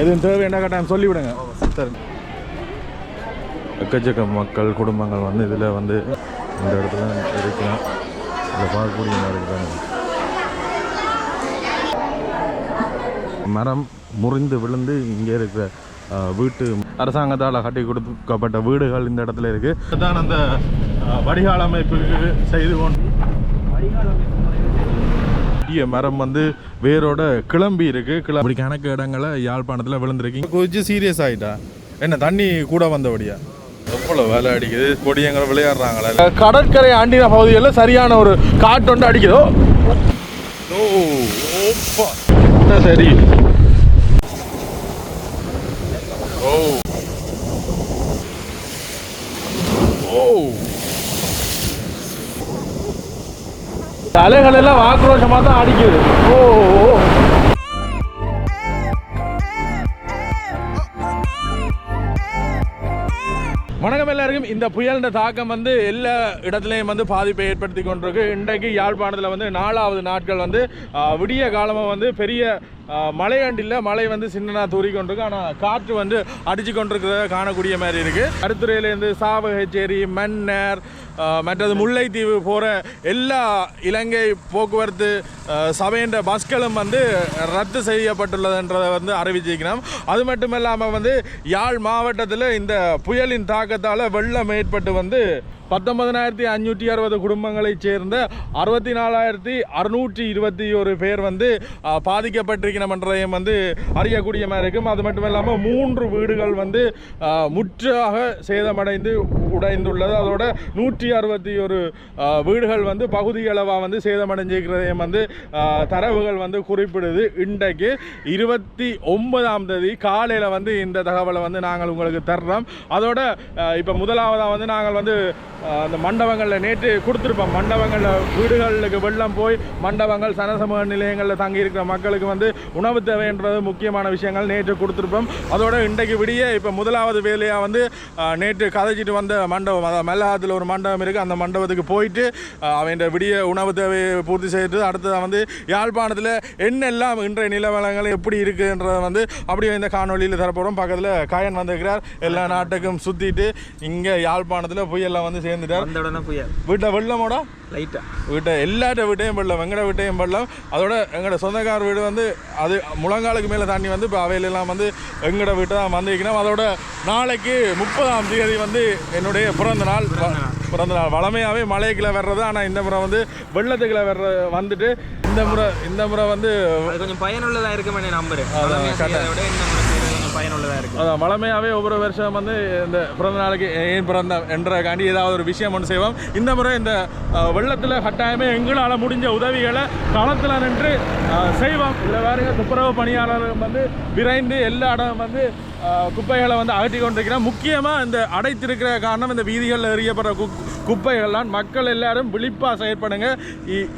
எதுவும் தேவை என்ன கட்டாயம் சொல்லிவிடுங்க. சரி எக்கச்சக்க மக்கள் குடும்பங்கள் வந்து இதில் வந்து இந்த இடத்துல இருக்கலாம் இதில் பார்க்கக்கூடிய மாதிரி இருக்கிறாங்க. மரம் முறிந்து விழுந்து இங்கே இருக்கிற வீட்டு அரசாங்கத்தால் கட்டி கொடுக்கப்பட்ட வீடுகள் இந்த இடத்துல இருக்குது இதுதான் அந்த வடிகால் அமைப்புக்கு செய்து கொண்டு பெரிய மரம் வந்து வேரோட கிளம்பி இருக்கு. கிளம்பி கணக்கு இடங்களை யாழ்ப்பாணத்தில் விழுந்திருக்கு கொஞ்சம் சீரியஸ் ஆயிட்டா? என்ன தண்ணி கூட வந்தபடியா எவ்வளோ வேலை அடிக்குது. கொடியங்களை விளையாடுறாங்களா. கடற்கரை ஆண்டின பகுதிகளில் சரியான ஒரு காட்டு அடிக்குதோ? ஓ சரி. அலைகள் எல்லாம் ஆக்ரோஷமா தான் அடிக்குது ஓ வணக்கம் எல்லாருக்கும். இந்த புயலின் தாக்கம் வந்து எல்லா இடத்துலையும் வந்து பாதிப்பை ஏற்படுத்தி கொண்டிருக்கு. இன்றைக்கு யாழ்ப்பாணத்தில் வந்து நாலாவது நாட்கள் வந்து விடிய காலமாக வந்து பெரிய ஆஹ், மழை வந்து சின்னதாக தூரி கொண்டிருக்கு ஆனால் காற்று வந்து அடிச்சு கொண்டிருக்கிறத காணக்கூடிய மாதிரி இருக்குது கருத்துறையிலேருந்து சாவகச்சேரி மன்னர் மற்றது முல்லைத்தீவு போகிற எல்லா இலங்கை போக்குவரத்து சபைன்ற பஸ்களும் வந்து ரத்து செய்யப்பட்டுள்ளதுன்றதை வந்து அறிவிச்சிருக்கிறோம். அது மட்டும் இல்லாமல் வந்து யாழ் மாவட்டத்தில் இந்த புயலின் தாக்கத்தால் வெள்ளம் ஏற்பட்டு வந்து பத்தொன்பதனாயிரத்தி அஞ்சூற்றி அறுபது குடும்பங்களைச் சேர்ந்த அறுபத்தி நாலாயிரத்தி அறுநூற்றி இருபத்தி ஒரு பேர் வந்து ஆஹ், வந்து அறியக்கூடிய மாதிரி இருக்கும். அது மட்டும் இல்லாமல் மூன்று வீடுகள் வந்து முற்றாக சேதமடைந்து உடைந்துள்ளது. அதோட நூற்றி அறுபத்தி ஒரு வீடுகள் வந்து பகுதியளவாக வந்து சேதமடைஞ்சிருக்கிறதையும் வந்து தரவுகள் வந்து குறிப்பிடுது. இன்றைக்கு இருபத்தி ஒன்பதாம் தேதி காலையில் வந்து இந்த தகவலை வந்து நாங்கள் உங்களுக்கு தர்றோம். அதோட இப்போ முதலாவதாக வந்து நாங்கள் வந்து அந்த மண்டபங்களில் நேற்று கொடுத்துருப்போம். மண்டபங்களில் வீடுகளுக்கு வெள்ளம் போய் மண்டபங்கள் சனசமூக நிலையங்களில் தங்கி இருக்கிற மக்களுக்கு வந்து உணவு தேவைன்றது முக்கியமான விஷயங்கள் நேற்று கொடுத்துருப்போம். அதோட இன்றைக்கு விடிய இப்போ முதலாவது வேலையாக வந்து நேற்று கதைச்சிட்டு வந்த மண்டபம். அதாவது மெல்லகத்தில் ஒரு மண்டபம் இருக்குது அந்த மண்டபத்துக்கு போயிட்டு அவன் விடிய உணவு தேவையை பூர்த்தி செய்து அடுத்ததாக வந்து யாழ்ப்பாணத்தில் என்னெல்லாம் இன்றைய நிலவரங்கள் எப்படி இருக்குன்றத வந்து அப்படியே இந்த காணொலியில் தரப்போகிறோம் பக்கத்தில் காயன் வந்திருக்கிறார். எல்லா நாட்டுக்கும் சுற்றிட்டு இங்கே யாழ்ப்பாணத்தில் புயலில் வந்து சேர்ந்துட்டார். வந்த உடனே புயல். வீட்டை வெள்ளமோட? லைட்டா வீட்டை எல்லாட்ட வீட்டையும் வெள்ளம் எங்கட வீட்டையும் வெள்ளம். அதோட எங்களோட சொந்தக்கார வீடு வந்து அது முழங்காலுக்கு மேலே தண்ணி வந்து இப்போ அவையிலெல்லாம் வந்து எங்களோட வீட்டை தான் வந்திருக்கணும் அதோட நாளைக்கு முப்பதாம் தேதி வந்து என்னுடைய பிறந்த நாள். பிறந்த நாள். வளமையாகவே மழைக்குள்ள வர்றது ஆனால் இந்த முறை வந்து வெள்ளத்துக்குள்ள வர்ற வந்துட்டு இந்த முறை இந்த முறை வந்து கொஞ்சம் பயனுள்ளதா இருக்குமே நம்புறேன். பயனுள்ளதாக இருக்குது அதான் வளமையாகவே ஒவ்வொரு வருஷம் வந்து இந்த பிறந்த நாளைக்கு ஏன் பிறந்த என்றக்காண்டி ஏதாவது ஒரு விஷயம் ஒன்று செய்வோம். இந்த முறை இந்த வெள்ளத்தில் கட்டாயமே எங்களால் முடிஞ்ச உதவிகளை களத்தில் நின்று செய்வோம். இதில் வேறு துப்புரவு பணியாளர்கள் வந்து விரைந்து எல்லா இடம் வந்து குப்பைகளை வந்து அகற்றி கொண்டிருக்கிறோம். முக்கியமாக இந்த அடைத்திருக்கிற காரணம் இந்த வீதிகளில் எறியப்படுற கு குப்பைகள்லாம் மக்கள் எல்லாரும் விழிப்பாக செயற்படுங்க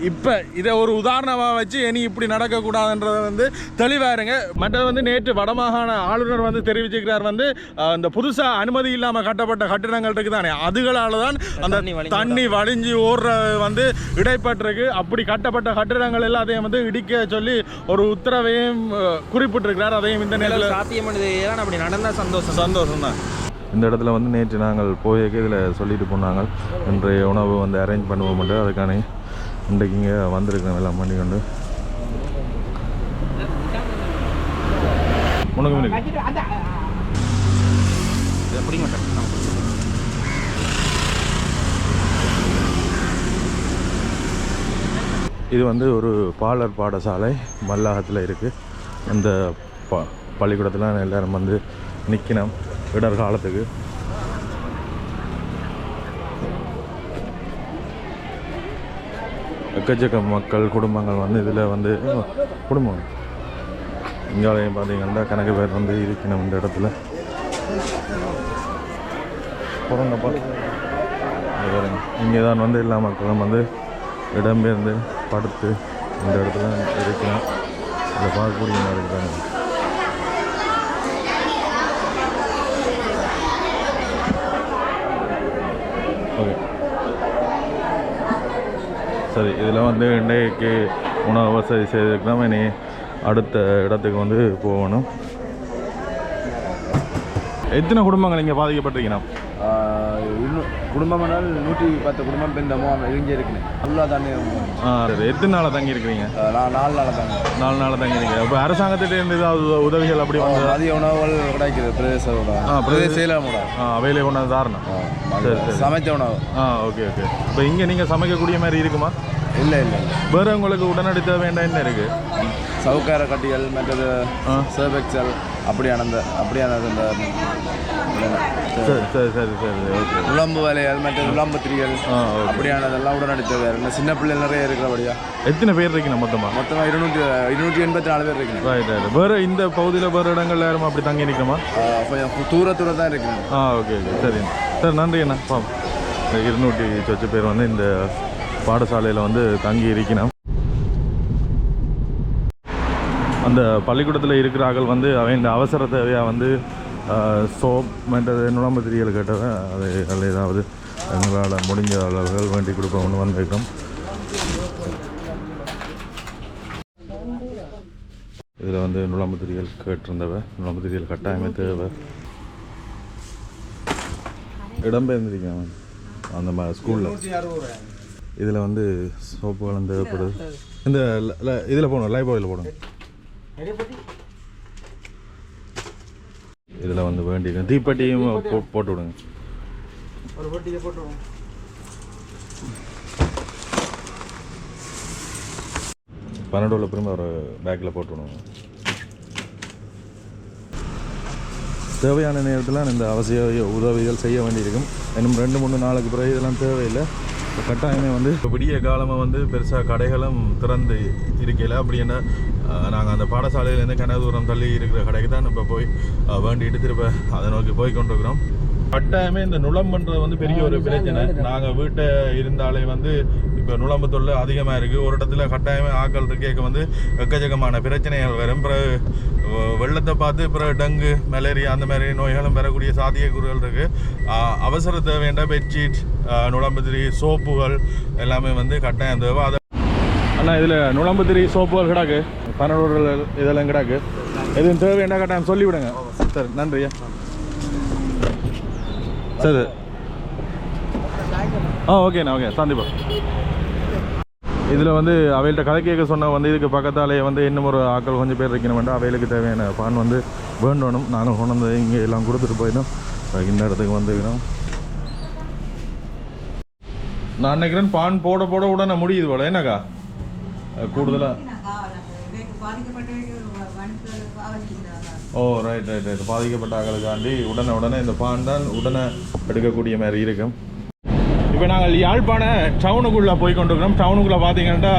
இப்போ இதை ஒரு உதாரணமாக வச்சு இனி இப்படி நடக்கக்கூடாதுன்றதை வந்து தெளிவாக இருங்க. மற்றது வந்து நேற்று வடமாகாண ஆளுநர் வந்து தெரிவிச்சிருக்கிறார் வந்து இந்த புதுசாக அனுமதி இல்லாமல் கட்டப்பட்ட கட்டிடங்கள் இருக்குது தானே அதுகளால் தான் அந்த தண்ணி வடிஞ்சு ஓடுறது வந்து இடைப்பட்டிருக்கு. அப்படி கட்டப்பட்ட கட்டிடங்கள் எல்லாத்தையும் வந்து இடிக்க சொல்லி ஒரு உத்தரவையும் குறிப்பிட்டிருக்கிறார். அதையும் இந்த சாத்தியமானது ஏன்னா அப்படி நடந்தா சந்தோஷம். சந்தோஷம் தான் இந்த இடத்துல வந்து நேற்று நாங்கள் போயிருக்க இதில் சொல்லிட்டு போனாங்க. இன்றைய உணவு வந்து அரேஞ்ச் பண்ணுவோம் அதுக்கான இன்றைக்கு இங்கே வந்திருக்கிறோம் எல்லாம் பண்ணி கொண்டு. உனக்கு. எப்படி இது வந்து ஒரு பாலர் பாடசாலை மல்லாகத்தில் இருக்குது அந்த ப பள்ளிக்கூடத்தில் எல்லோரும் வந்து நிற்கணும் இடர் காலத்துக்கு. எக்கச்சக்க மக்கள் குடும்பங்கள் வந்து இதில் வந்து குடும்பம். இங்காலையும் பார்த்தீங்கன்னா கணக்கு பேர் வந்து இருக்கணும் இந்த இடத்துல. போகிறோங்கப்பா இங்கே தான் வந்து எல்லா மக்களும் வந்து இடம்பெயர்ந்து படுத்து இந்த இடத்துல இருக்கணும். இதை பார்க்கக்கூடிய மாதிரி இருக்காங்க. வசதி இதில் வந்து இன்றைக்கு உணவு வசதி செய்ததுக்கு தான் இனி அடுத்த இடத்துக்கு வந்து போகணும். எத்தனை குடும்பங்கள் இங்கே பாதிக்கப்பட்டிருக்கீங்கன்னா இன்னும் குடும்பம் என்றால் நூற்றி பத்து குடும்பம் முகாம் இங்கே இருக்குன்னு. ஃபுல்லாக சரி எத்தனை நாளாக தங்கி இருக்கிறீங்க? நான் நாலு நாள் தாங்க. நாலு நாளாக தங்கி இருக்கீங்க. இப்போ அரசாங்கத்திட்ட இருந்து ஏதாவது உதவிகள் அப்படி வந்து மதிய உணவுகள் உணவு. ஆ, பிரதேச- செயலகம் உணவு. தாரணம். சரி, சரி. சமைச்ச உணவு. ஆ ஓகே ஓகே. இப்போ இங்கே நீங்கள் சமைக்கக்கூடிய மாதிரி இருக்குமா? இல்லை இல்லை வேறு உங்களுக்கு உடனடி தேவை என்ன இருக்குது சவுக்கார கட்டிகள் மற்றது ஆ. சர்வெக்சல் அப்படியான அந்த அப்படியான இந்த சரி சரி சரி சரி ஓகே உளம்பு வேலைகள் மற்றது உளம்பு திரிகள் அப்படியானதெல்லாம் உடனடி தேவை இந்த சின்ன பிள்ளைகள் நிறைய இருக்கிறபடியா? எத்தனை பேர் இருக்கீங்க மொத்தமாக மொத்தமாக இருநூற்றி இருநூற்றி எண்பத்தி நாலு பேர் இருக்கணும் ரைட் ரைட் வேறு இந்த பகுதியில் வேறு இடங்கள்ல யாரும் அப்படி தங்கி நிற்கணுமா கொஞ்சம் தூர தூர தான் இருக்கணும் ஆ ஓகே ஓகே சரி. சார் நன்றி அண்ணா. பாம் இருநூற்றி சொச்ச பேர் வந்து இந்த பாடசாலையில் வந்து தங்கி இருக்கணும். அந்த பள்ளிக்கூடத்தில் இருக்கிறார்கள் வந்து அவன் அவசர தேவையாக வந்து சோப் மற்றது நுழம்பு திரியல் கேட்டதை அதை அதில் ஏதாவது எங்களால் முடிஞ்ச அளவுகள் வேண்டி கொடுப்போம்னு வந்திருக்கிறோம் இதில் வந்து நுழம்பு திரியல் கேட்டிருந்தவ நுழம்பு திரியல் கட்டாயமே தேவை. இடம்பெயர்ந்திருக்கேன் அந்த மாதிரி ஸ்கூலில் இதில் வந்து சோப்புகளும் தேவைப்படுது. இந்த இதில் போகணும் லைஃப் போடணும். இதில் வந்து வேண்டி தீப்பெட்டியும் போட்டு விடுங்க. பன்னெண்டு உள்ள திரும்ப ஒரு பேக்கில் போட்டு விடுங்க. தேவையான நேரத்தில் இந்த அவசிய உதவிகள் செய்ய வேண்டியிருக்கும். இன்னும் ரெண்டு மூணு நாளுக்கு பிறகு இதெல்லாம் தேவையில்லை. கட்டாயமே வந்து இப்போ விடிய காலமாக வந்து பெருசாக கடைகளும் திறந்து இருக்கையில். அப்படின்னா நாங்கள் அந்த பாடசாலையிலேருந்து கன தூரம் தள்ளி இருக்கிற கடைக்கு தான் இப்போ போய் வேண்டிட்டு திரும்ப அதை நோக்கி போய் கொண்டிருக்கிறோம். கட்டாயமே இந்த நுழம்புன்றது வந்து பெரிய ஒரு பிரச்சனை. நாங்கள் வீட்டை இருந்தாலே வந்து இப்போ நுழம்பு அதிகமாக இருக்குது ஒரு இடத்துல கட்டாயமே ஆக்கள் இருக்கேக்க வந்து எக்கச்சக்கமான பிரச்சனைகள் வரும். பிறகு வெள்ளத்தை பார்த்து பிறகு டங்கு மலேரியா அந்த மாதிரி நோய்களும் பெறக்கூடிய சாத்தியக்கூறுகள் இருக்குது அவசர தேவையான பெட்ஷீட் நுழம்புத்திரி சோப்புகள் எல்லாமே வந்து கட்டாயம் தேவை. அதை அண்ணா இதில் நுழம்புத்திரி சோப்புகள் கிடாக்கு. பன்னெண்டு இதெல்லாம் கிடாக்கு. எதுவும் தேவையான கட்டாயம் சொல்லிவிடுங்க. சரி நன்றியா சரி. ஆ ஓகேண்ணா ஓகே. சந்திப்பா. இதில் வந்து அவையில்ட்ட கதை கேட்க சொன்ன வந்து இதுக்கு பக்கத்தாலே வந்து இன்னும் ஒரு ஆட்கள் கொஞ்சம் பேர் இருக்கணும் வேண்டாம் அவைகளுக்கு தேவையான பான் வந்து வேண்டணும். நானும் கொண்டு வந்து இங்கே எல்லாம் கொடுத்துட்டு போயிடும். இந்த இடத்துக்கு வந்துக்கிறோம் நான் நினைக்கிறேன் பான் போட போட உடனே முடியுது போல. என்னக்கா? கூடுதலாக ஓ ரைட் ரைட் ரைட் பாதிக்கப்பட்ட ஆக்களுக்காண்டி உடனே உடனே இந்த பான் தான் உடனே எடுக்கக்கூடிய மாதிரி இருக்கும். இப்போ நாங்கள் யாழ்ப்பாண டவுனுக்குள்ளே போய் கொண்டிருக்கிறோம் டவுனுக்குள்ளே பார்த்தீங்கன்னா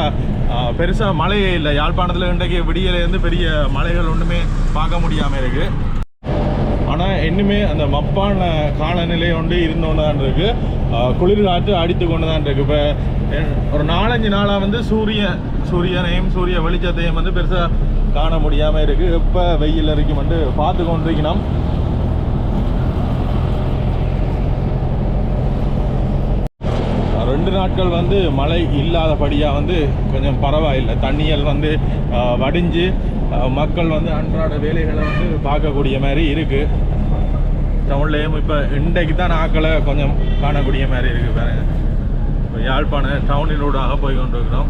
பெருசாக மழையே இல்லை. யாழ்ப்பாணத்தில் இன்றைக்கு விடியலேருந்து பெரிய மலைகள் ஒன்றுமே பார்க்க முடியாமல் இருக்குது ஆனால் இன்னுமே அந்த மப்பான காலநிலை ஒன்று இருந்தோன்னு தான் இருக்குது குளிர் காற்று அடித்து கொண்டு தான் இருக்குது இப்போ ஒரு நாலஞ்சு நாளாக வந்து சூரிய சூரியனையும் சூரிய வெளிச்சத்தையும் வந்து பெருசாக காண முடியாமல் இருக்குது இப்போ வெயில் இருக்கும் வந்து பார்த்து கொண்டிருக்கணும் ரெண்டு நாட்கள் வந்து மழை இல்லாதபடியாக வந்து கொஞ்சம் பரவாயில்லை. தண்ணியல் வந்து வடிஞ்சு மக்கள் வந்து அன்றாட வேலைகளை வந்து பார்க்கக்கூடிய மாதிரி இருக்குது டவுன்லேயும் இப்போ இன்றைக்கு தான் ஆக்களை கொஞ்சம் காணக்கூடிய மாதிரி இருக்குது பாருங்க. இப்போ யாழ்ப்பாண டவுனிலூடாக போய் கொண்டிருக்கிறோம்.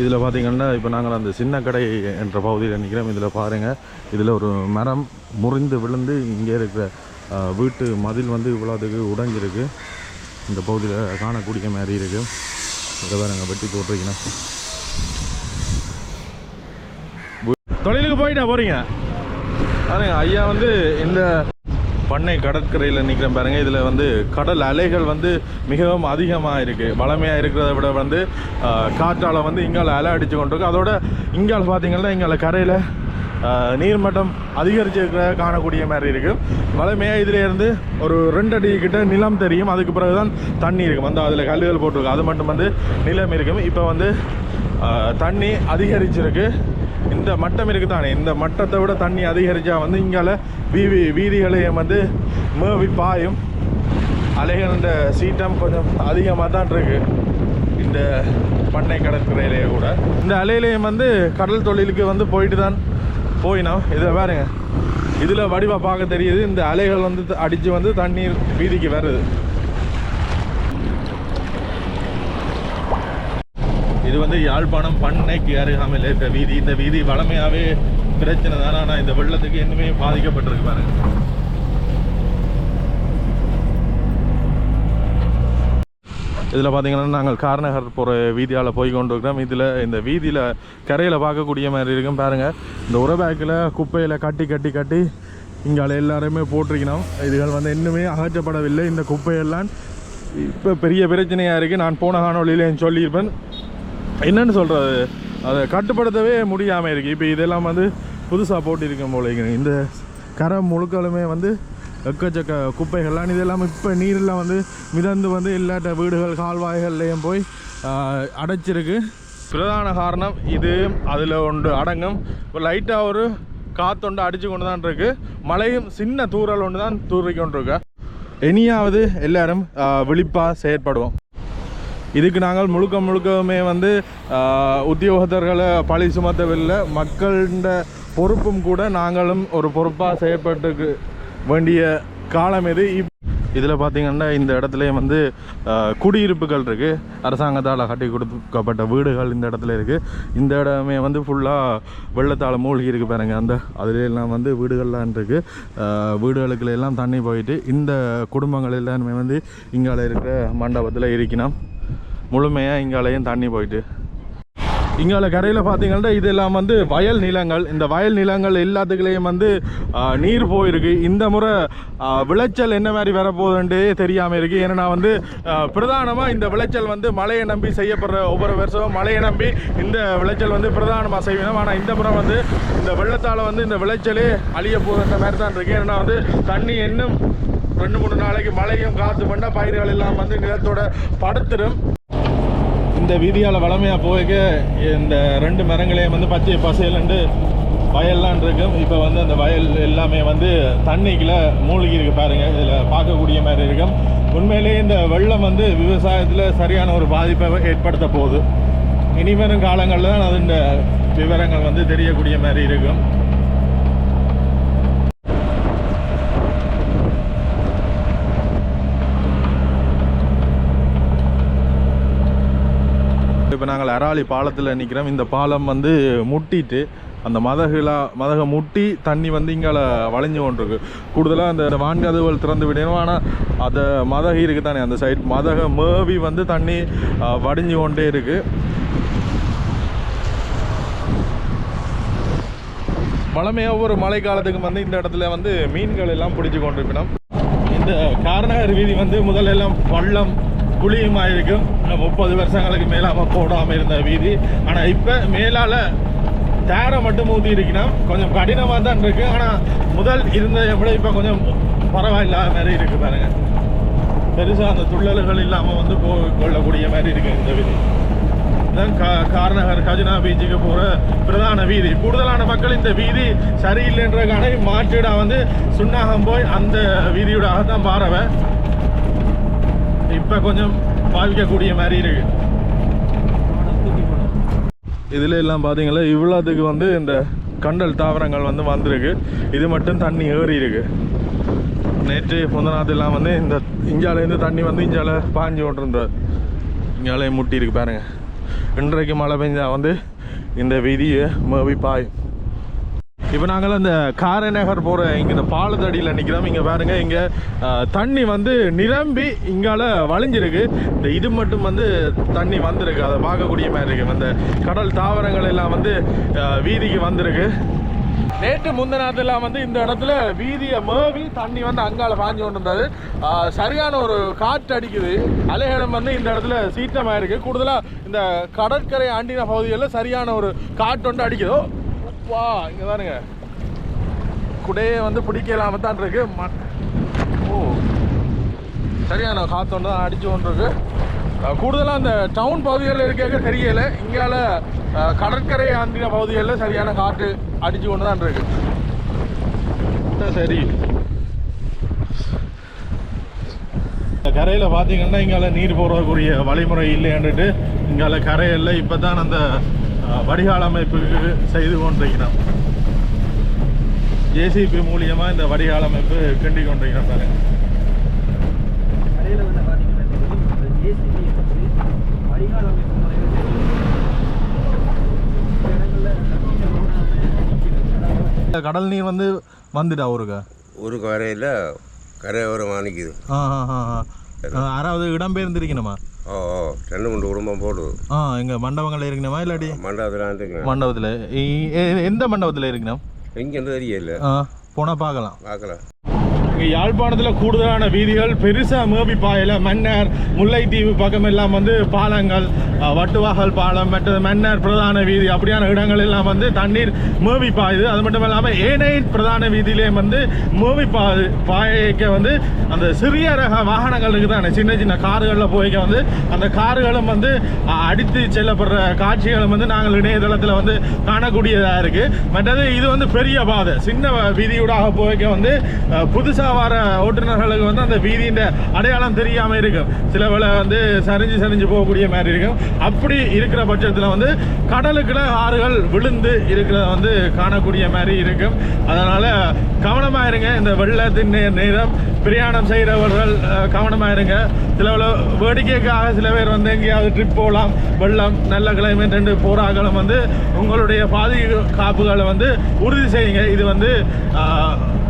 இதில் பார்த்தீங்கன்னா இப்போ நாங்கள் அந்த சின்ன கடை என்ற பகுதியில் நிற்கிறோம் இதில் பாருங்கள் இதில் ஒரு மரம் முறிந்து விழுந்து இங்கே இருக்கிற வீட்டு மதில் வந்து இவ்வளோதுக்கு உடைஞ்சிருக்கு. இந்த பகுதியில் காணக்கூடிய மாதிரி இருக்கு. இதை பாருங்க வெட்டி போட்டிருக்கீங்கன்னா தொழிலுக்கு போயிட்டா போறீங்க? பாருங்க ஐயா வந்து இந்த பண்ணை கடற்கரையில் நிற்கிறேன் பாருங்க இதில் வந்து கடல் அலைகள் வந்து மிகவும் அதிகமாக இருக்குது வளமையாக இருக்கிறத விட வந்து காற்றால் வந்து இங்கால அலை அடித்து கொண்டிருக்கு. அதோட இங்கால் பார்த்தீங்கன்னா இங்கால கரையில் நீர்மட்டம் அதிகரிச்சிருக்கிற காணக்கூடிய மாதிரி இருக்குது வளமையாக இதிலேருந்து ஒரு ரெண்டு அடி கிட்ட நிலம் தெரியும். அதுக்கு பிறகு தான் தண்ணி இருக்கும். வந்து அதில் கல்லுகள் போட்டிருக்கு. அது மட்டும் வந்து நிலம் இருக்கும். இப்போ வந்து தண்ணி அதிகரிச்சிருக்கு. இந்த மட்டம் இருக்கு தானே இந்த மட்டத்தை விட தண்ணி அதிகரித்தா வந்து இங்கால வீதி வீதிகளையும் வந்து மேவி பாயும். அலைகள சீட்டம் கொஞ்சம் அதிகமாக தான் இருக்குது இந்த பண்ணை கடற்கரையிலேயே கூட. இந்த அலையிலையும் வந்து கடல் தொழிலுக்கு வந்து போயிட்டு தான் போயினோம். இதை பாருங்க. இதில் வடிவாக பார்க்க தெரியுது. இந்த அலைகள் வந்து அடித்து வந்து தண்ணீர் வீதிக்கு வருது இது வந்து யாழ்ப்பாணம் பண்ணைக்கு அருகாமையில் இருக்க வீதி இந்த வீதி வளமையாகவே பிரச்சனை தானே. ஆனால் இந்த வெள்ளத்துக்கு இன்னுமே பாதிக்கப்பட்டிருக்கு பாருங்க. இதில் பார்த்தீங்கன்னா நாங்கள் கார்நகர் போகிற வீதியால் போய் கொண்டிருக்கிறோம் இதில் இந்த வீதியில் கரையில் பார்க்கக்கூடிய மாதிரி இருக்கும். பாருங்கள் இந்த உரபேக்கில் குப்பையில் கட்டி கட்டி கட்டி இங்கால எல்லாருமே போட்டிருக்கணும். இதுகள் வந்து இன்னுமே அகற்றப்படவில்லை. இந்த குப்பையெல்லாம் இப்போ பெரிய பிரச்சனையாக இருக்குது நான் போன காணொலியில் சொல்லியிருப்பேன். என்னன்னு சொல்கிறது அதை கட்டுப்படுத்தவே முடியாமல் இருக்குது இப்போ இதெல்லாம் வந்து புதுசாக போட்டிருக்கும் போல இந்த கரை முழுக்களுமே வந்து எக்கச்சக்க குப்பைகள்லாம் இதெல்லாம் இப்போ நீரெல்லாம் வந்து மிதந்து வந்து எல்லாட்ட வீடுகள் கால்வாய்கள்லையும் போய் அடைச்சிருக்கு. பிரதான காரணம் இது. அதில் ஒன்று அடங்கும். லைட்டாக ஒரு காத்தொண்டு அடித்து கொண்டு தான் இருக்குது மழையும் சின்ன தூறல் ஒன்று தான் தூறி கொண்டு இருக்கு இனியாவது எல்லாரும் விழிப்பாக செயற்படுவோம். இதுக்கு நாங்கள் முழுக்க முழுக்கவுமே வந்து உத்தியோகத்தர்களை பழி சுமத்தவில்லை. மக்கள்கிட்ட பொறுப்பும் கூட நாங்களும் ஒரு பொறுப்பாக செயற்பட்டுக்கு வேண்டிய காலம் இது. இப் இதில் பார்த்தீங்கன்னா இந்த இடத்துல வந்து குடியிருப்புகள் இருக்குது அரசாங்கத்தால் கட்டி கொடுக்கப்பட்ட வீடுகள் இந்த இடத்துல இருக்குது இந்த இடமே வந்து ஃபுல்லாக வெள்ளத்தால் மூழ்கி இருக்குது பாருங்கள் அந்த அதுல வந்து வீடுகள்லாம் இருக்குது வீடுகளுக்குள்ள எல்லாம் தண்ணி போயிட்டு இந்த குடும்பங்கள் எல்லாருமே வந்து இங்கால இருக்கிற மண்டபத்தில் இருக்கணும். முழுமையாக இங்காலையும் தண்ணி போயிட்டு. இங்கால கரையில் பார்த்தீங்கன்னா இதெல்லாம் வந்து வயல் நிலங்கள். இந்த வயல் நிலங்கள் எல்லாத்துக்குலேயும் வந்து நீர் போயிருக்கு. இந்த முறை விளைச்சல் என்ன மாதிரி வரப்போகுதுன்றே தெரியாமல் இருக்குது ஏன்னா வந்து பிரதானமாக இந்த விளைச்சல் வந்து மழையை நம்பி செய்யப்படுற ஒவ்வொரு வருஷமும் மழையை நம்பி இந்த விளைச்சல் வந்து பிரதானமாக செய்யணும். ஆனால் இந்த முறை வந்து இந்த வெள்ளத்தால் வந்து இந்த விளைச்சலே அழிய போகுதுன்ற மாதிரி தான் இருக்குது ஏன்னா வந்து தண்ணி இன்னும் ரெண்டு மூணு நாளைக்கு மழையும் காற்று பண்ணால் பயிர்கள் எல்லாம் வந்து நிலத்தோட படுத்துடும் இந்த வீதியால் வளமையாக போய்க்க இந்த ரெண்டு மரங்களையும் வந்து பச்சை பசையிலண்டு வயல்லாம் இருக்கும். இப்போ வந்து அந்த வயல் எல்லாமே வந்து தண்ணிக்குள்ளே மூழ்கி இருக்கு பாருங்கள் இதில் பார்க்கக்கூடிய மாதிரி இருக்கும். உண்மையிலேயே இந்த வெள்ளம் வந்து விவசாயத்தில் சரியான ஒரு பாதிப்பை ஏற்படுத்த போகுது. இனிவரும் காலங்களில் தான் இந்த விவரங்கள் வந்து தெரியக்கூடிய மாதிரி இருக்கும். இப்போ நாங்கள் அராளி பாலத்தில் நிற்கிறோம் இந்த பாலம் வந்து முட்டிட்டு அந்த மதகுலாம் மதக முட்டி தண்ணி வந்து இங்கால வளைஞ்சு கொண்டிருக்கு. கூடுதலாக அந்த வான்கதவுகள் திறந்து விடணும். ஆனால் அந்த மதகு இருக்குது தானே அந்த சைட் மதக மேவி வந்து தண்ணி வடிஞ்சு கொண்டே இருக்குது பழமையாக ஒரு மழை காலத்துக்கு வந்து இந்த இடத்துல வந்து மீன்கள் எல்லாம் பிடிச்சி கொண்டிருக்கணும். இந்த காரணகர் வீதி வந்து முதல்ல எல்லாம் பள்ளம் குழியுமா இருக்கும் முப்பது வருஷங்களுக்கு மேலாம போடாமல் இருந்த வீதி. ஆனால் இப்போ மேலால் தேரை மட்டும் ஊற்றி இருக்கணும் கொஞ்சம் கடினமாக தான் இருக்கு. ஆனால் முதல் இருந்ததை விட இப்போ கொஞ்சம் பரவாயில்லாத மாதிரி இருக்கு பாருங்க. பெருசாக அந்த துள்ளல்கள் இல்லாமல் வந்து போ கொள்ளக்கூடிய மாதிரி இருக்கு இந்த வீதி. இதுதான் கா கார்நகர் கஜினா பீச்சுக்கு போகிற பிரதான வீதி. கூடுதலான மக்கள் இந்த வீதி சரியில்லைன்ற கணை மாற்றிடா வந்து சுண்ணாகம் போய் அந்த வீதியோட தான் பாறவன் இப்போ கொஞ்சம் பாவிக்கக்கூடிய மாதிரி இருக்கு. இதில் எல்லாம் பார்த்தீங்களா இவ்வளோத்துக்கு வந்து இந்த கண்டல் தாவரங்கள் வந்து வந்திருக்கு. இது மட்டும் தண்ணி ஏறி இருக்கு. நேற்று முந்தநாத்தெல்லாம் வந்து இந்த இஞ்சாலேருந்து தண்ணி வந்து இஞ்சால பாஞ்சு கொண்டிருந்தார். இங்காலே முட்டி இருக்கு பாருங்க. இன்றைக்கு மழை பெஞ்சா வந்து இந்த விதியை மேவி பாயும் இப்போ நாங்கள் அந்த காரைநகர் போகிற இங்கே இந்த பாலத்தடியில் நிற்கிறோம் இங்கே பாருங்கள் இங்கே தண்ணி வந்து நிரம்பி இங்கால வழிஞ்சிருக்கு. இந்த இது மட்டும் வந்து தண்ணி வந்திருக்கு. அதை பார்க்கக்கூடிய மாதிரி இருக்கு. அந்த கடல் தாவரங்கள் எல்லாம் வந்து வீதிக்கு வந்திருக்கு. நேற்று முந்தினத்தில் வந்து இந்த இடத்துல வீதியை மேவி தண்ணி வந்து அங்கால பாஞ்சு கொண்டு இருந்தது சரியான ஒரு காற்று அடிக்குது. அலைகளும் வந்து இந்த இடத்துல சீற்றமாக இருக்குது கூடுதலாக இந்த கடற்கரை ஆண்டின பகுதிகளில் சரியான ஒரு காற்று வந்து அடிக்குதோ வா இங்கே தானுங்க குடையே வந்து பிடிக்கலாம தான் இருக்கு. ம- ஓ. சரியான காற்று ஒன்று தான் அடிச்சு கொண்டு இருக்கு கூடுதலாக அந்த டவுன் பகுதிகளில் இருக்க தெரியல. இங்கால கடற்கரை ஆந்தின பகுதிகளில் சரியான காற்று அடிச்சு கொண்டு தான் இருக்கு. சரி கரையில் பார்த்தீங்கன்னா இங்கால நீர் போகிறதுக்குரிய வழிமுறை இல்லைன்னுட்டு இங்கால கரையில் இப்போ தான் அந்த வடிகால் அமைப்புக்கு செய்து கொண்டிருக்கிறோம் ஜேசிபி மூலியமாக இந்த வடிகால் அமைப்பு கிண்டி கொண்டிருக்கிறோம் பாருங்க கடையில் வந்து பார்த்தீங்கன்னா இந்த ஜேசிபி வந்து வடிகால் அமைப்பு முறையில் இந்த கடல் நீர் வந்து வந்துட்டா ஊருக்கு? ஒரு கரையில் கரையோரமாக நிற்கிது ஆ ஆ ஆ ஆ. ஆ, யாராவது இடம்பெயர்ந்திருக்கணுமா? ஓ ஓ ரெண்டு மூணு குடும்பம் போடுது. ஆ எங்க மண்டபங்கள்ல இருக்கணுமா இல்லாட்டி? மண்டபத்தில் மண்டபத்தில். எந்த மண்டபத்தில் இருக்கணும்? எங்கேருந்து தெரியல ஆ போனால் பார்க்கலாம். பார்க்கலாம். இங்கே யாழ்ப்பாணத்தில் கூடுதலான வீதிகள் பெருசாக மேபி பாயில் மன்னர் முல்லைத்தீவு பக்கம் எல்லாம் வந்து பாலங்கள் வட்டுவாகல் பாலம் மற்றது மன்னர் பிரதான வீதி அப்படியான இடங்கள் எல்லாம் வந்து தண்ணீர் மேவி பாயுது. அது மட்டும் இல்லாமல் ஏனையின் பிரதான வீதியிலேயும் வந்து மேவி பாயுது பாயக்க வந்து அந்த சிறிய ரக வாகனங்கள் இருக்குதானே? சின்ன சின்ன கார்களில் போய்க்க வந்து அந்த கார்களும் வந்து அடித்து செல்லப்படுற காட்சிகளும் வந்து நாங்கள் இணையதளத்தில் வந்து காணக்கூடியதாக இருக்குது மற்றது இது வந்து பெரிய பாதை. சின்ன வீதியூடாக போய்க்க வந்து புதுசாக புதுசாக வர ஓட்டுநர்களுக்கு வந்து அந்த வீதியின் அடையாளம் தெரியாமல் இருக்கும். சில வேளை வந்து சரிஞ்சு சரிஞ்சு போகக்கூடிய மாதிரி இருக்கும். அப்படி இருக்கிற பட்சத்தில் வந்து கடலுக்குள்ள ஆறுகள் விழுந்து இருக்கிறத வந்து காணக்கூடிய மாதிரி இருக்கும். அதனால் கவனமாக இருங்க. இந்த வெள்ளத்தின் நேரம் பிரயாணம் செய்கிறவர்கள் கவனமாக இருங்க. சில வேடிக்கைக்காக சில பேர் வந்து எங்கேயாவது ட்ரிப் போகலாம். வெள்ளம் நல்ல கிளைமேட் ரெண்டு போராக்களும் வந்து உங்களுடைய பாதுகாப்புகளை வந்து உறுதி செய்யுங்க. இது வந்து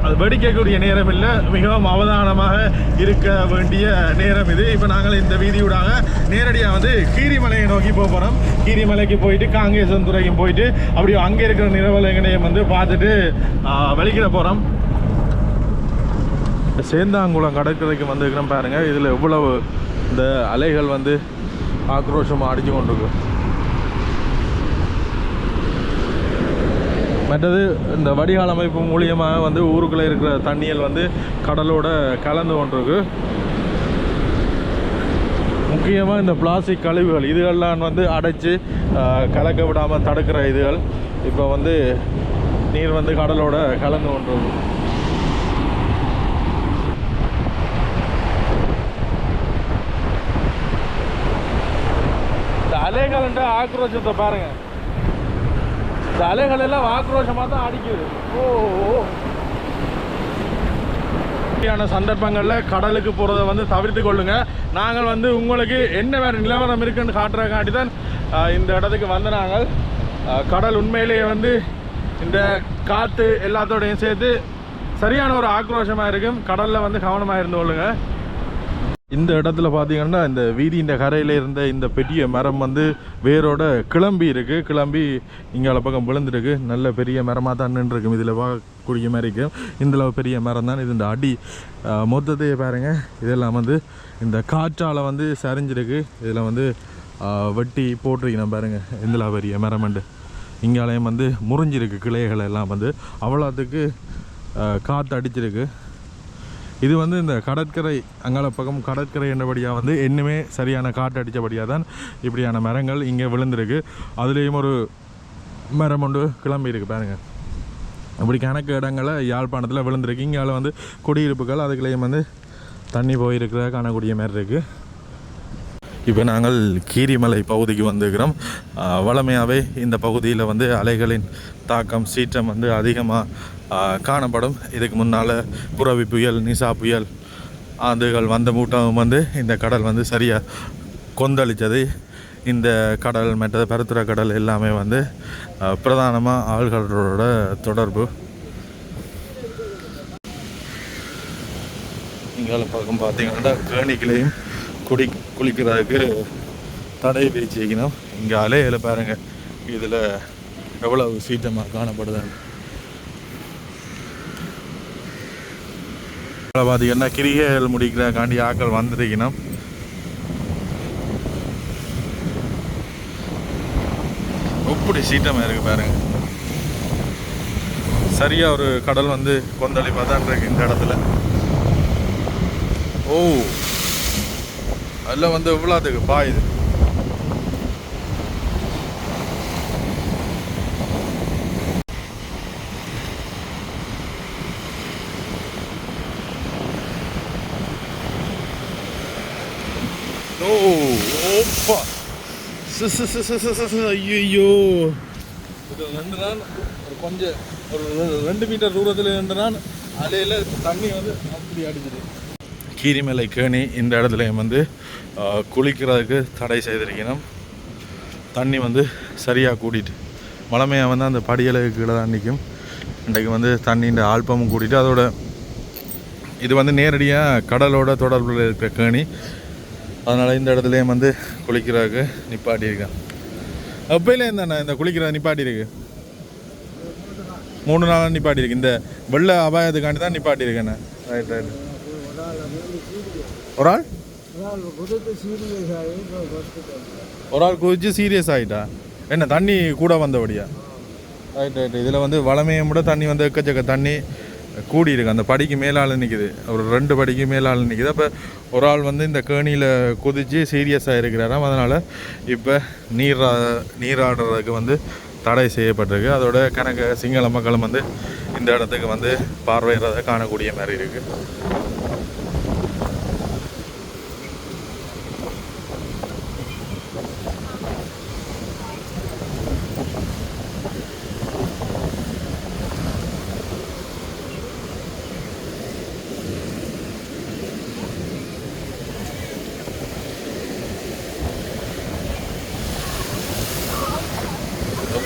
அது வெடிக்கக்கூடிய நேரம் இல்லை. மிகவும் அவதானமாக இருக்க வேண்டிய நேரம் இது. இப்போ நாங்கள் இந்த வீதியூடாக நேரடியாக வந்து கீரிமலையை நோக்கி போக போகிறோம் கீரிமலைக்கு போயிட்டு காங்கேசன்துறைக்கும் போயிட்டு அப்படி அங்கே இருக்கிற நிலவலங்களையும் வந்து பார்த்துட்டு ஆஹ், வெளிக்கிட போகிறோம் சேந்தாங்குளம் கடற்கரைக்கு வந்துருக்கிறோம் பாருங்கள் இதில் எவ்வளவு இந்த அலைகள் வந்து ஆக்ரோஷமாக அடிச்சு கொண்டிருக்கு. மற்றது இந்த வடிகால் அமைப்பு மூலியமாக வந்து ஊருக்குள்ளே இருக்கிற தண்ணியல் வந்து கடலோட கலந்து கொண்டிருக்கு. முக்கியமாக இந்த பிளாஸ்டிக் கழிவுகள் இதுகள்லாம் வந்து அடைச்சி கலக்க விடாமல் தடுக்கிற இதுகள் இப்போ வந்து நீர் வந்து கடலோட கலந்து கொண்டிருக்கு. இந்த அலைகள்ன்ற ஆக்ரோஷத்தை பாருங்கள் இந்த அலைகள் எல்லாம் ஆக்ரோஷமாக தான் அடிக்குது. ஓ ஓ. சந்தர்ப்பங்களில் கடலுக்கு போகிறத வந்து தவிர்த்து கொள்ளுங்க. நாங்கள் வந்து உங்களுக்கு என்ன வேறு நிலவரம் இருக்குன்னு காட்டுறக்காட்டி தான் இந்த இடத்துக்கு வந்த நாங்கள். கடல் உண்மையிலேயே வந்து இந்த காற்று எல்லாத்தோடையும் சேர்த்து சரியான ஒரு ஆக்ரோஷமாக இருக்கும். கடலில் வந்து கவனமாக இருந்து கொள்ளுங்கள் இந்த இடத்துல பார்த்தீங்கன்னா இந்த வீதியின் கரையில் இருந்த இந்த பெரிய மரம் வந்து வேரோட கிளம்பி இருக்குது கிளம்பி இங்கால பக்கம் விழுந்துருக்கு. நல்ல பெரிய மரமாக தான் நின்றுருக்கும். இதில் பார்க்கக்கூடிய மாதிரி இருக்கும் இந்த பெரிய மரம் தான். இது இந்த அடி. மொத்தத்தையே பாருங்க. இதெல்லாம் வந்து இந்த காற்றால் வந்து சரிஞ்சிருக்கு. இதில் வந்து வெட்டி போட்டிருக்கணும் பாருங்கள் இந்த பெரிய மரமண்டு இங்காலையும் வந்து முறிஞ்சிருக்கு. கிளைகள் எல்லாம் வந்து அவ்வளோத்துக்கு காற்று அடிச்சிருக்கு இது வந்து இந்த கடற்கரை அங்கால பக்கம் கடற்கரை என்றபடியாக வந்து இன்னுமே சரியான காற்று அடித்தபடியாக தான் இப்படியான மரங்கள் இங்கே விழுந்திருக்கு. அதுலேயும் ஒரு மரம் ஒன்று கிளம்பி இருக்குது பாருங்கள் அப்படி கணக்கு இடங்களை யாழ்ப்பாணத்தில் விழுந்திருக்கு. இங்கே வந்து குடியிருப்புகள் அதுக்குள்ளேயும் வந்து தண்ணி போயிருக்கிறத காணக்கூடிய மாதிரி இருக்குது இப்போ நாங்கள் கீரிமலை பகுதிக்கு வந்திருக்கிறோம். வளமையாகவே இந்த பகுதியில் வந்து அலைகளின் தாக்கம் சீற்றம் வந்து அதிகமாக காணப்படும். இதுக்கு முன்னால் புறவி புயல் நிசா புயல் ஆண்டுகள் வந்த மூட்டம் வந்து இந்த கடல் வந்து சரியாக கொந்தளித்தது இந்த கடல் மற்ற பருத்துற கடல் எல்லாமே வந்து பிரதானமாக ஆள்களோட தொடர்பு. இங்கால பக்கம் பார்த்தீங்கன்னா கேணிகளையும் குடி குளிக்கிறதுக்கு தடை விரிச்சு இங்கே அலையில் பாருங்கள் இதில் எவ்வளவு சீற்றமாக காணப்படுது? பார்த்தீங்கன்னா கிரிகைகள் முடிக்கிறக்காண்டி ஆக்கள் வந்திருக்கணும். எப்படி சீட்டமாக இருக்கு பாருங்க. சரியா ஒரு கடல் வந்து கொந்தளிப்பாக தான் இருக்கு இந்த இடத்துல. ஓ. அதில் வந்து இவ்வளோத்துக்கு பாயுது ஓ ஓப்பா. ஐயோ இது ரெண்டு நாள் ஒரு கொஞ்சம் ஒரு ரெண்டு மீட்டர் தூரத்தில் இருந்தனால் அலையில் தண்ணி வந்து அப்படி அடிச்சிது கீரிமலை கேணி இந்த இடத்துலையும் வந்து குளிக்கிறதுக்கு தடை செய்திருக்கணும். தண்ணி வந்து சரியாக கூட்டிட்டு மழமையாக வந்து அந்த படியலுக்கு கீழே தான் நிற்கும். இன்றைக்கு வந்து தண்ணியின் ஆல்பமும் கூட்டிட்டு அதோட இது வந்து நேரடியாக கடலோட தொடர்பில் இருக்கிற கேணி. அதனால் இந்த இடத்துலையும் வந்து குளிக்கிறதுக்கு நிப்பாட்டியிருக்கேன் எப்பயில இருந்தாண்ணா இந்த குளிக்கிறத நிப்பாட்டியிருக்கு மூணு நாளாக நிப்பாட்டியிருக்கு இந்த வெள்ள அபாயத்துக்காண்டி தான் நிப்பாட்டியிருக்கேண்ணே ரைட் ரைட் ஒரு ஆள் ஒரு ஆள் குதிச்சு சீரியஸ் ஆகிட்டா என்ன தண்ணி கூட வந்தபடியா ரைட் ரைட் இதில் வந்து வளமையை விட தண்ணி வந்து எக்கச்சக்க தண்ணி கூடி இருக்கு அந்த படிக்கு மேலால் நிற்கிது ஒரு ரெண்டு படிக்கு மேலால் நிற்கிது அப்போ ஒரு ஆள் வந்து இந்த கேணியில் குதித்து சீரியஸாக இருக்கிறாராம் அதனால் இப்போ நீரா நீராடுறதுக்கு வந்து தடை செய்யப்பட்டிருக்கு அதோட கணக்கு சிங்கள மக்களும் வந்து இந்த இடத்துக்கு வந்து பார்வையிடுறதை காணக்கூடிய மாதிரி இருக்குது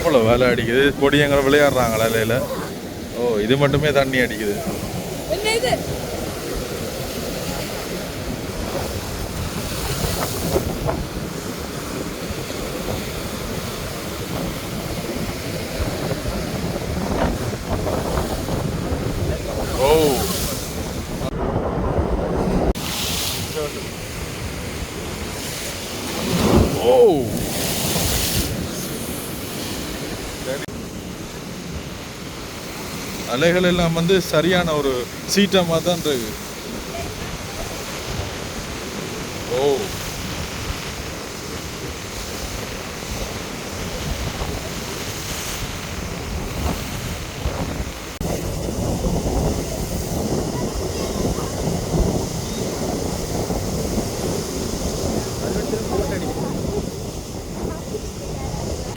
எவ்வளோ வேலை அடிக்குது. பொடியங்களை விளையாடுறாங்களா இல்லையில? ஓ இது மட்டுமே தண்ணி அடிக்குது என்ன இது ஓ ஓ அலைகள் எல்லாம் வந்து சரியான ஒரு சீட்டமாக தான் இருக்கு. ஓ.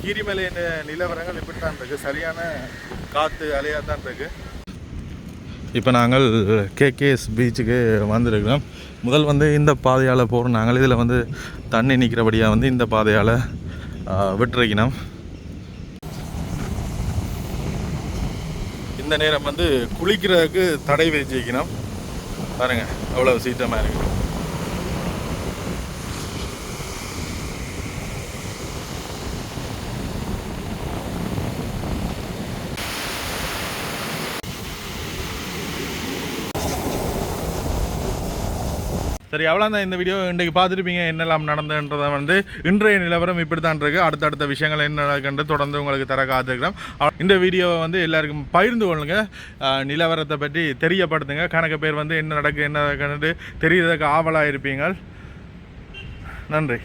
கீரிமலையின் நிலவரங்கள் இப்படி தான் இருக்குது சரியான காற்று அலையாக தான் இருக்கு. இப்போ நாங்கள் கேகேஎஸ் பீச்சுக்கு வந்திருக்கிறோம். முதல் வந்து இந்த பாதையால் போகிறோம். நாங்கள் இதில் வந்து தண்ணி நிற்கிறபடியாக வந்து இந்த பாதையால் விட்டுருக்கணும் இந்த நேரம் வந்து குளிக்கிறதுக்கு தடை வச்சிருக்கணும் பாருங்கள் அவ்வளோ சீட்டமாக இருக்குது சரி அவ்வளோதான் இந்த வீடியோ இன்றைக்கு பார்த்துருப்பீங்க என்னெல்லாம் நடந்ததுன்றதை வந்து இன்றைய நிலவரம் இப்படி தான் இருக்குது அடுத்தடுத்த விஷயங்கள் என்ன நடக்குன்றது தொடர்ந்து உங்களுக்கு தர காத்துக்கிறோம். இந்த வீடியோவை வந்து எல்லாருக்கும் பகிர்ந்து கொள்ளுங்க. நிலவரத்தை பற்றி தெரியப்படுத்துங்க. கணக்கு பேர் வந்து என்ன நடக்கு என்ன நடக்குன்னு தெரியறதுக்கு ஆவலாக இருப்பீங்க நன்றி.